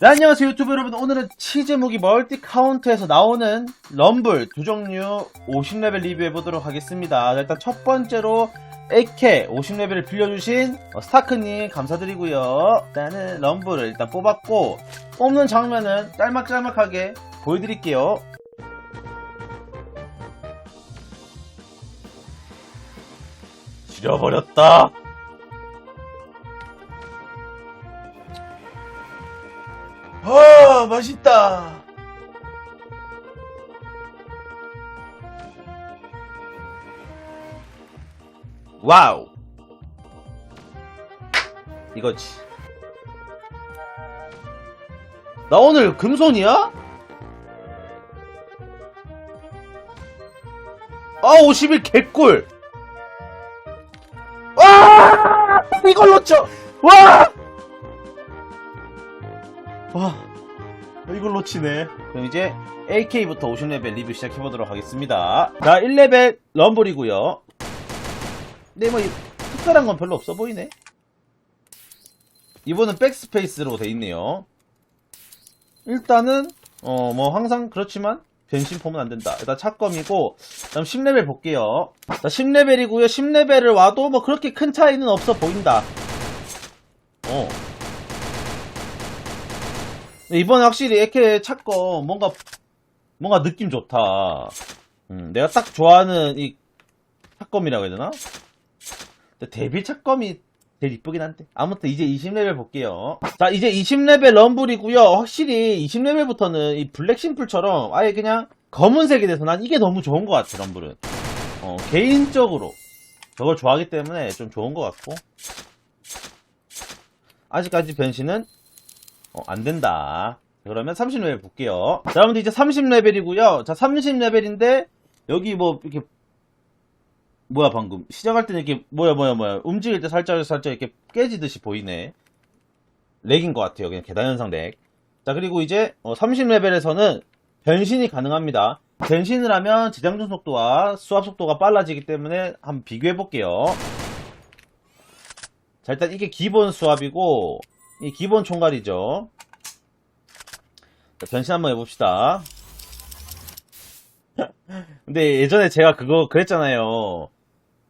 네, 안녕하세요 유튜브 여러분. 오늘은 치즈 무기 멀티 카운트에서 나오는 럼블 두 종류 50레벨 리뷰해 보도록 하겠습니다. 자, 일단 첫 번째로 AK 50레벨을 빌려주신 어, 스타크님 감사드리고요. 일단은 럼블을 일단 뽑았고 뽑는 장면은 짤막짤막하게 보여드릴게요. 지려버렸다 맛있다. 와우. 이거지. 나 오늘 금손이야? 아 51 개꿀. 와 이걸 놓쳐. 와! 와, 이걸 놓치네. 그럼 이제 AK부터 50레벨 리뷰 시작해보도록 하겠습니다. 자, 1레벨 럼블이고요 근데 뭐, 이- 특별한 건 별로 없어 보이네. 이번은 백스페이스로 돼 있네요. 일단은, 어, 뭐, 항상 그렇지만, 변신 폼은 안 된다. 일단 차검이고, 다음 10레벨 볼게요. 자, 10레벨이고요 10레벨을 와도 뭐, 그렇게 큰 차이는 없어 보인다. 어. 이번에 확실히 이렇게 찾고 뭔가 뭔가 느낌 좋다. 음, 내가 딱 좋아하는 이 착검이라고 해야 되나? 데뷔 착검이 제일 이쁘긴 한데. 아무튼 이제 20레벨 볼게요. 자, 이제 20레벨 럼블이고요. 확실히 20레벨부터는 이 블랙 심플처럼 아예 그냥 검은색이 돼서 난 이게 너무 좋은 것 같아, 럼블은. 어, 개인적으로 저걸 좋아하기 때문에 좀 좋은 것 같고. 아직까지 변신은 어, 안 된다. 그러면 30레벨 볼게요. 자, 여러분들 이제 30레벨이고요. 자, 30레벨인데 여기 뭐 이렇게 뭐야 방금 시작할 때는 이렇게 뭐야 뭐야 뭐야 움직일 때 살짝 살짝 이렇게 깨지듯이 보이네. 렉인 것 같아요. 그냥 계단 현상 렉. 자, 그리고 이제 30레벨에서는 변신이 가능합니다. 변신을 하면 재장전 속도와 수압 속도가 빨라지기 때문에 한번 비교해 볼게요. 자, 일단 이게 기본 수압이고 이 기본 총괄이죠. 자, 변신 한번 해봅시다. 근데 예전에 제가 그거 그랬잖아요.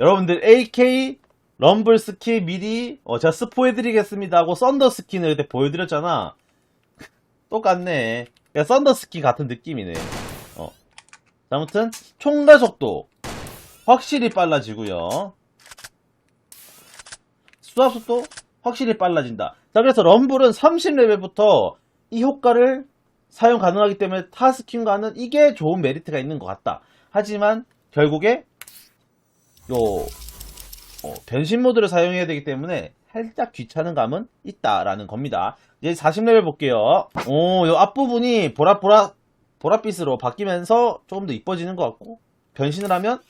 여러분들 AK 럼블 스킨 미리 어, 제가 스포해드리겠습니다 하고 썬더 스킨을 그때 보여드렸잖아. 똑같네. 그냥 썬더 스킨 같은 느낌이네. 어. 자, 아무튼 총괄 속도 확실히 빨라지고요. 수압 속도 확실히 빨라진다. 자, 그래서 럼블은 30레벨부터 이 효과를 사용 가능하기 때문에 타 스킨과는 이게 좋은 메리트가 있는 것 같다. 하지만 결국에 요 어, 변신 모드를 사용해야 되기 때문에 살짝 귀찮은 감은 있다라는 겁니다. 이제 40레벨 볼게요. 오, 요 앞부분이 보랏보랏 보랏빛으로 바뀌면서 조금 더 이뻐지는 것 같고 변신을 하면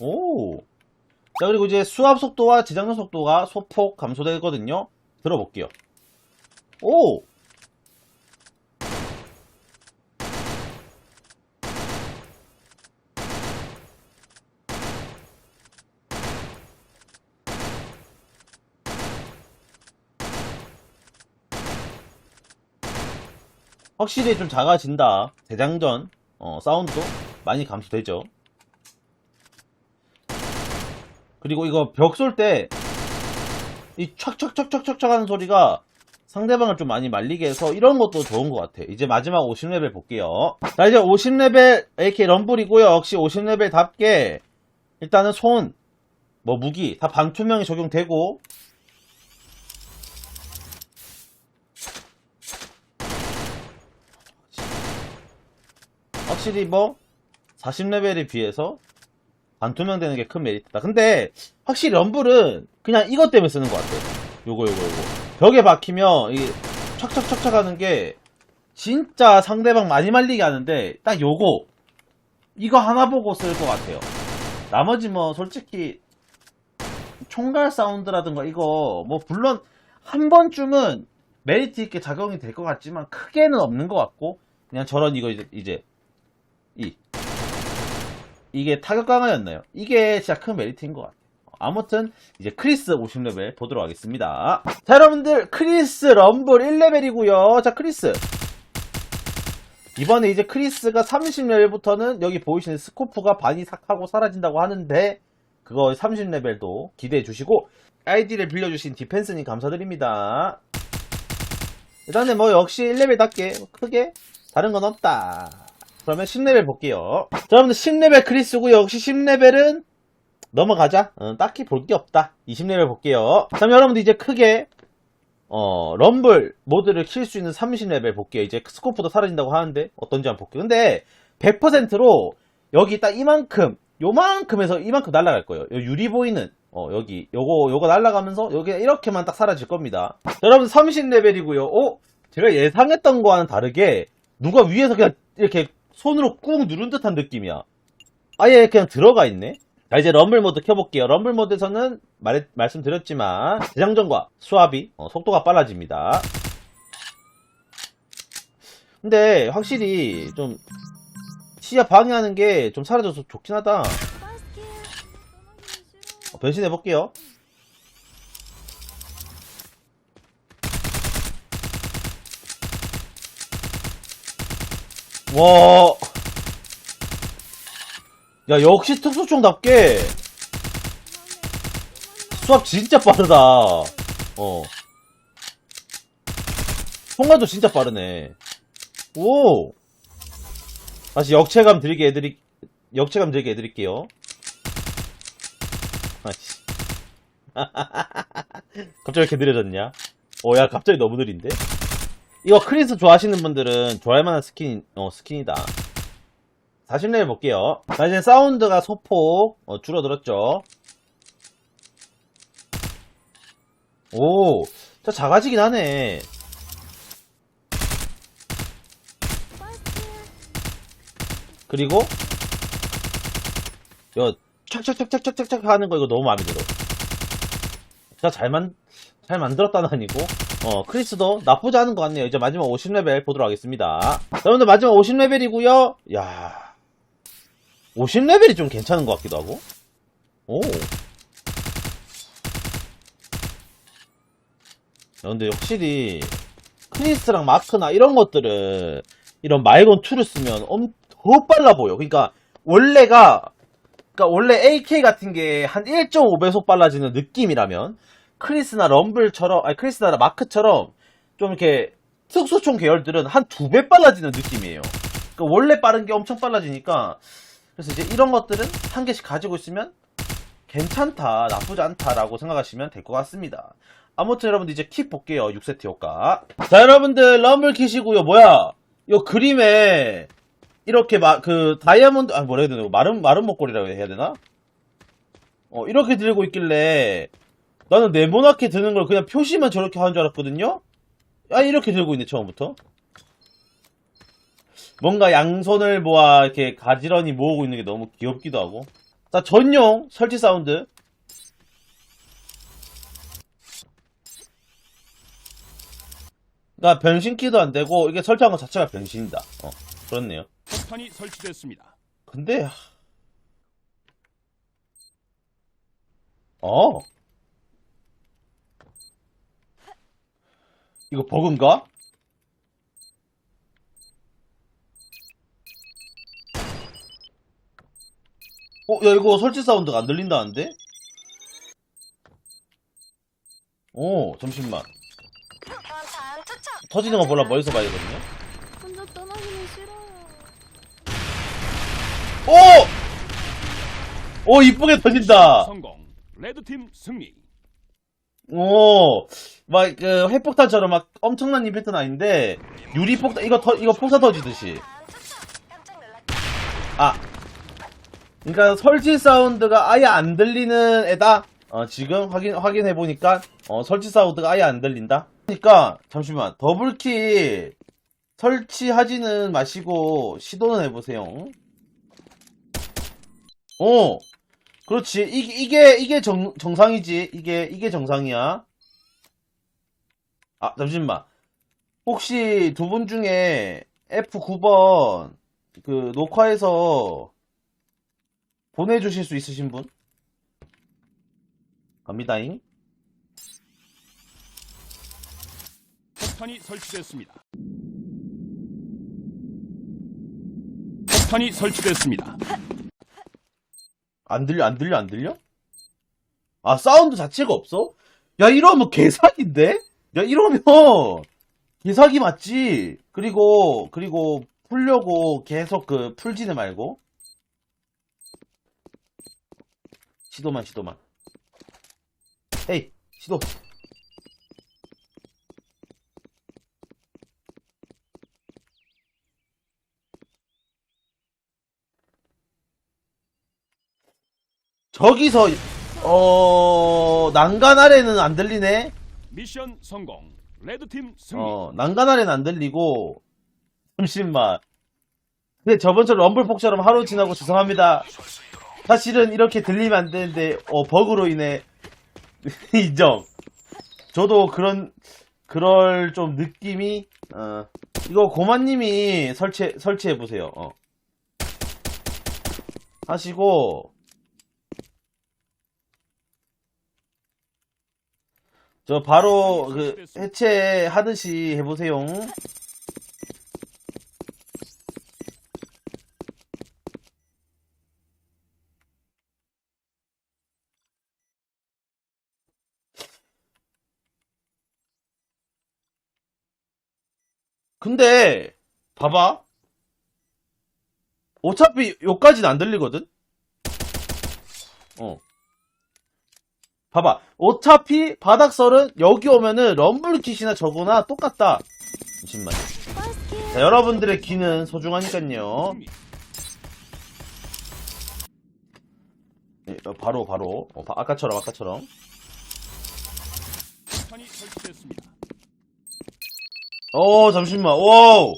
오 자, 그리고 이제 수압 속도와 재장전 속도가 소폭 감소되거든요. 들어볼게요. 오! 확실히 좀 작아진다. 대장전, 어, 사운드도 많이 감소되죠. 그리고 이거 벽 쏠 때이 촥촥촥촥촥촥 하는 소리가 상대방을 좀 많이 말리게 해서 이런 것도 좋은 것 같아. 이제 마지막 50레벨 볼게요. 자, 이제 50레벨 AK 럼블이고요. 역시 50레벨답게 일단은 손, 뭐 무기 다 반투명이 적용되고 확실히 뭐 40레벨에 비해서 반투명 되는 게 큰 메리트다. 근데 확실히 럼블은 그냥 이것 때문에 쓰는 것 같아. 요거 요거 요거. 벽에 박히면 이게 촥촥촥촥 하는 게 진짜 상대방 많이 말리게 하는데 딱 요거 이거 하나 보고 쓸 것 같아요. 나머지 뭐 솔직히 총갈 사운드라든가 이거 뭐 물론 한 번쯤은 메리트 있게 작용이 될 것 같지만 크게는 없는 것 같고 그냥 저런 이거 이제, 이제 이 이게 타격 강화였나요? 이게 진짜 큰 메리트인 것 같아요. 어, 아무튼 이제 크리스 50레벨 보도록 하겠습니다. 자 여러분들 크리스 럼블 1레벨이고요. 자 크리스 이번에 이제 크리스가 30레벨부터는 여기 보이시는 스코프가 반이 삭 하고 사라진다고 하는데 그거 30레벨도 기대해 주시고 아이디를 빌려주신 디펜스님 감사드립니다. 일단은 뭐 역시 1레벨답게 크게 다른 건 없다. 그러면 10레벨 볼게요. 자, 여러분들 10레벨 크리스고 역시 10레벨은 넘어가자. 어, 딱히 볼 게 없다. 20레벨 볼게요. 자, 여러분들 이제 크게 어, 럼블 모드를 킬 수 있는 30레벨 볼게요. 이제 스코프도 사라진다고 하는데 어떤지 한번 볼게요. 근데 100%로 여기 딱 이만큼 요만큼에서 이만큼 날아갈 거예요. 요 유리 보이는 어, 여기 요거 요거 날아가면서 여기 이렇게만 딱 사라질 겁니다. 자, 여러분 30레벨이고요. 어? 제가 예상했던 거와는 다르게 누가 위에서 그냥 이렇게 손으로 꾹 누른 듯한 느낌이야. 아예 그냥 들어가 있네. 자 이제 럼블 모드 켜볼게요. 럼블 모드에서는 말, 말씀드렸지만 재장전과 수압이 어, 속도가 빨라집니다. 근데 확실히 좀 시야 방해하는 게 좀 사라져서 좋긴 하다. 어, 변신해볼게요. 와. 야, 역시 특수총답게 수압 진짜 빠르다. 어. 통과도 진짜 빠르네. 오. 다시 역체감 들게 해드리, 역체감 들게 해드릴게요. 아씨. 갑자기 이렇게 느려졌냐? 오, 야, 갑자기 너무 느린데? 이거 크리스 좋아하시는 분들은 좋아할 만한 스킨, 어, 스킨이다. 40레벨 볼게요. 자, 이제 사운드가 소폭, 어, 줄어들었죠. 오, 자, 작아지긴 하네. 그리고, 이거, 착착착착착착착 하는 거 이거 너무 마음에 들어. 진짜 잘 만, 잘 만들었다는 아니고, 어, 크리스도 나쁘지 않은 것 같네요. 이제 마지막 50레벨 보도록 하겠습니다. 자, 여러분들 마지막 50레벨이고요 야 50레벨이 좀 괜찮은 것 같기도 하고. 오. 야, 근데 확실히, 크리스랑 마크나 이런 것들은, 이런 마이건 2를 쓰면 엄, 더 빨라 보여. 그러니까, 원래가, 그러니까 원래 AK 같은 게 한 1.5배속 빨라지는 느낌이라면, 크리스나 럼블처럼, 아니, 크리스나 마크처럼, 좀 이렇게, 특수총 계열들은 한 두 배 빨라지는 느낌이에요. 그러니까 원래 빠른 게 엄청 빨라지니까, 그래서 이제 이런 것들은 한 개씩 가지고 있으면 괜찮다, 나쁘지 않다라고 생각하시면 될 것 같습니다. 아무튼 여러분들 이제 킥 볼게요. 6세트 효과. 자, 여러분들 럼블 킥이고요. 뭐야? 요 그림에 이렇게 막 그 다이아몬드 아 뭐라 해야 되나? 마른 마른 목걸이라고 해야 되나? 어, 이렇게 들고 있길래 나는 네모나게 드는 걸 그냥 표시만 저렇게 하는 줄 알았거든요. 아, 이렇게 들고 있네 처음부터. 뭔가 양손을 모아 이렇게 가지런히 모으고 있는 게 너무 귀엽기도 하고. 자, 전용 설치 사운드. 그러니까 변신키도 안 되고 이게 설치한 것 자체가 변신이다. 어, 그렇네요. 폭탄이 설치됐습니다. 근데 하- 어 이거 버그인가? 어, 야, 이거 설치 사운드가 안 들린다는데? 오, 잠시만. 터지는 거 몰라, 멀리서 봐야 되거든요? 혼자 떠나기는 싫어요. 오! 오, 이쁘게 터진다! 성공. 레드팀 승리. 오, 막, 그, 핵폭탄처럼 막 엄청난 이벤트는 아닌데, 유리 폭탄, 이거 터, 이거 폭탄 터지듯이. 아. 그러니까 설치 사운드가 아예 안 들리는 애다? 어, 지금 확인, 확인해 보니까, 어, 설치 사운드가 아예 안 들린다? 그러니까, 잠시만, 더블키 설치하지는 마시고, 시도는 해보세요. 어, 그렇지. 이 게, 이게, 이게 정, 정상이지. 이게, 이게 정상이야. 아, 잠시만. 혹시 두 분 중에 F9번, 그, 녹화해서 보내주실 수 있으신 분? 갑니다잉. 폭탄이 설치됐습니다. 폭탄이 설치됐습니다. 안 들려, 안 들려, 안 들려? 아, 사운드 자체가 없어? 야, 이러면 개사기인데? 야, 이러면 개사기 맞지? 그리고, 그리고 풀려고 계속 그 풀지는 말고. 시도만, 시도만. 에이, 시도. 저기서, 어, 난간 아래는 안 들리네? 미션 성공. 레드팀 승리. 어, 난간 아래는 안 들리고, 잠시만. 근데 저번처럼 럼블 폭처럼 하루 지나고 죄송합니다. 사실은 이렇게 들리면 안 되는데, 어, 버그로 인해, 인정. 저도 그런, 그럴 좀 느낌이, 어, 이거 고마님이 설치, 설치해 보세요, 어. 하시고, 저 바로 그 해체 하듯이 해보세요. 근데 봐봐. 어차피 여기까지는 안 들리거든. 어. 봐봐. 어차피 바닥설은 여기 오면은 럼블킷이나 저거나 똑같다. 잠시만. 자, 여러분들의 귀는 소중하니까요. 승리. 네, 어, 바로 바로 어, 바- 아까처럼 아까처럼. 어 잠시만. 오.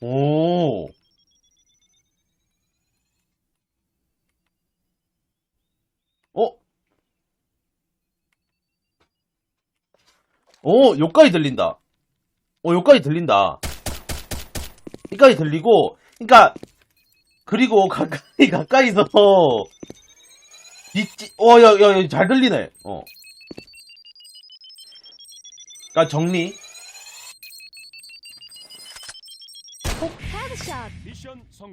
오. 어? 오, 요까지 들린다. 어, 요까지 들린다. 여기까지 들리고, 그니까, 그리고 가까이, 가까이서, 있지, 어, 야, 야, 야, 잘 들리네. 어. 그니까 정리.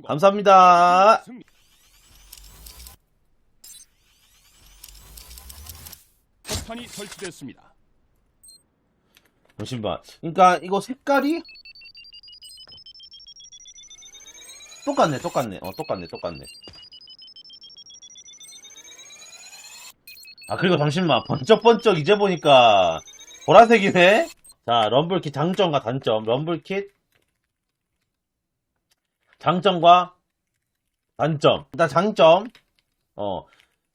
감사합니다. 폭탄이 설치됐습니다. 잠시만. 그러니까 이거 색깔이 똑같네, 똑같네. 어, 똑같네, 똑같네. 아, 그리고 잠시만. 번쩍번쩍 이제 보니까 보라색이네? 자, 럼블킷 장점과 단점. 럼블킷 장점과 단점. 일단 장점. 어,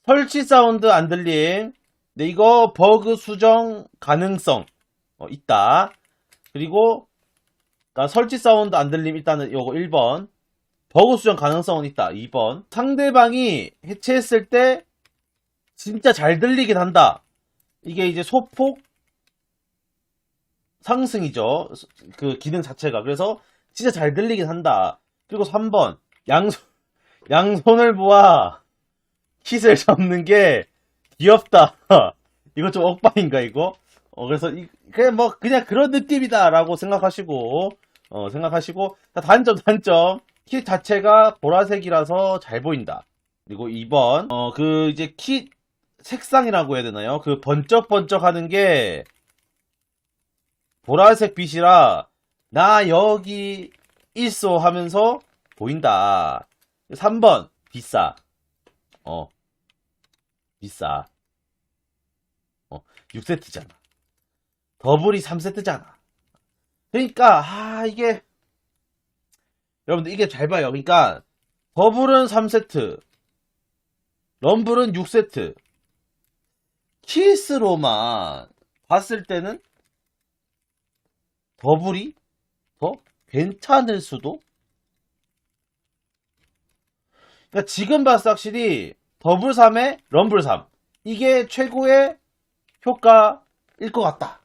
설치 사운드 안 들림. 근데 이거 버그 수정 가능성. 어, 있다. 그리고, 설치 사운드 안 들림 일단은 요거 1번. 버그 수정 가능성은 있다. 2번. 상대방이 해체했을 때 진짜 잘 들리긴 한다. 이게 이제 소폭 상승이죠. 그 기능 자체가. 그래서 진짜 잘 들리긴 한다. 그리고 3번. 양손, 양손을 모아 킷을 잡는 게 귀엽다. 이거 좀 억방인가, 이거? 어, 그래서, 이, 그냥 뭐, 그냥 그런 느낌이다라고 생각하시고, 어, 생각하시고, 자, 단점, 단점. 킷 자체가 보라색이라서 잘 보인다. 그리고 2번, 어, 그, 이제 킷 색상이라고 해야 되나요? 그 번쩍번쩍 하는 게, 보라색 빛이라, 나 여기 있어 하면서 보인다. 3번, 비싸. 어, 비싸. 어, 6세트잖아. 더블이 3세트잖아. 그러니까, 아, 이게, 여러분들, 이게 잘 봐요. 그러니까, 더블은 3세트, 럼블은 6세트, 키스로만 봤을 때는, 더블이 더 괜찮을 수도? 그러니까 지금 봤을 때 확실히, 더블 3에 럼블 3. 이게 최고의 효과일 것 같다.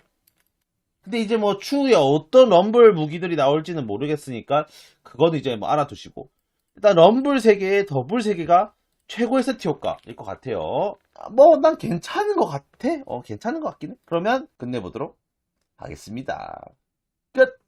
근데 이제 뭐 추후에 어떤 럼블 무기들이 나올지는 모르겠으니까 그건 이제 뭐 알아두시고. 일단 럼블 세계의 더블 세계가 최고의 세트 효과일 것 같아요. 아, 뭐난 괜찮은 것 같아. 어 괜찮은 것 같긴 해. 그러면 끝내보도록 하겠습니다. 끝!